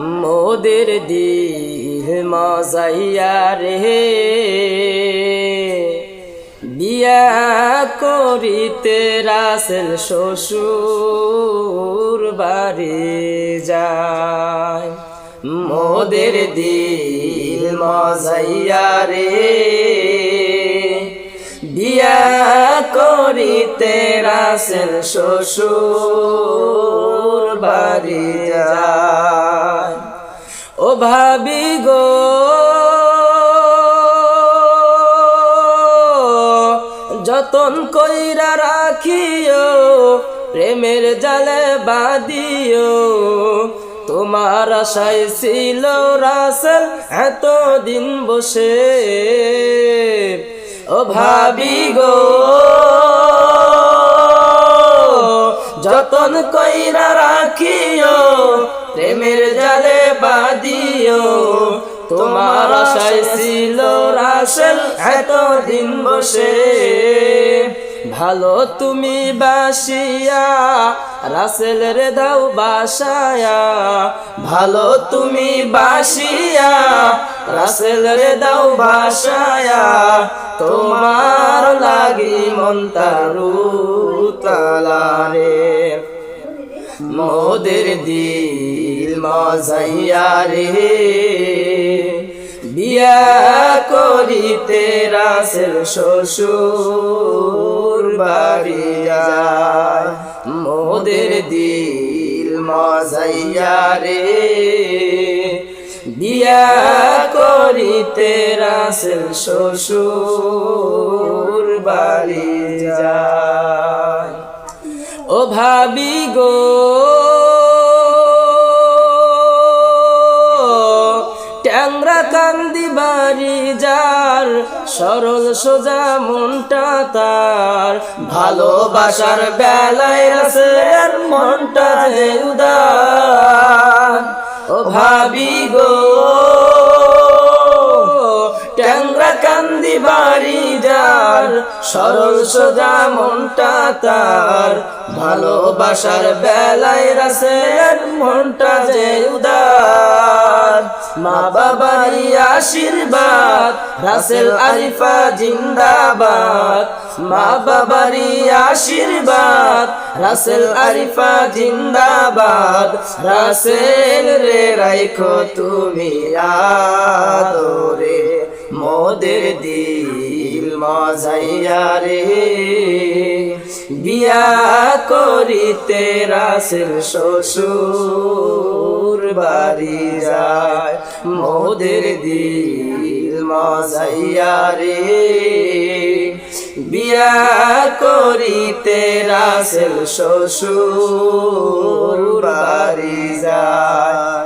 মোদের দিল মজাইয়া রে। বিয়া করিতে রাসেল শ্বশুর বাড়ি যায়। মোদের দিল মজাইয়া রে। বিয়া করিতে রাসেল শ্বশুর বাড়ি যায়। ও ভাবি গো, যতন কইরা রাখিও, প্রেমের জালে বাদিও তোমার আশায় ছিল রাসেল এতদিন বসে। ও ভাবি গো যতন কইরা রাখিও, প্রেমের জালে বাদিও তোমার ছিল রাসেল, এতদিন বসে। ভালো তুমি বাসিয়া রাসেল রে দাও বাসায়া। ভালো তুমি বাসিয়া রাসেল রে দাও বাসায়া। তোমার লাগি মন্তারু তালারে। মোদের দিল মজাইয়া বিয়া করিতে রাসেল শ্বশুর বাড়ি যায়। মোদের দিল মজাইয়া বিয়া করিতে রাসেল শ্বশুর বাড়ি যায়। ও ভাবি গো। ট্যাংরা কান্দি বাড়ি যার, সরল সোজা মনটা তার। ভালোবাসার বেলায় আছে মনটা যে উদার। ও ভাবি গো, ট্যাংরা কান্দি বাড়ি সরল সোজা মনটা তার। ভালোবাসার বেলায় রাসের মনটা যে উদার। মা বাবারই আশীর্বাদ, রাসেল আরিফা জিন্দাবাদ। মা বাবারই আশীর্বাদ, রাসেল আরিফা জিন্দাবাদ। রাসেল রে রাইখো তুমি আদরে মোদের দিল। মজাইয়া রে, বিয়া করিতে রাসেল শ্বশুর বাড়ি যায়। মোদের দিল মজাইয়া রে, বিয়া করিতে রাসেল শ্বশুর বাড়ি যায়।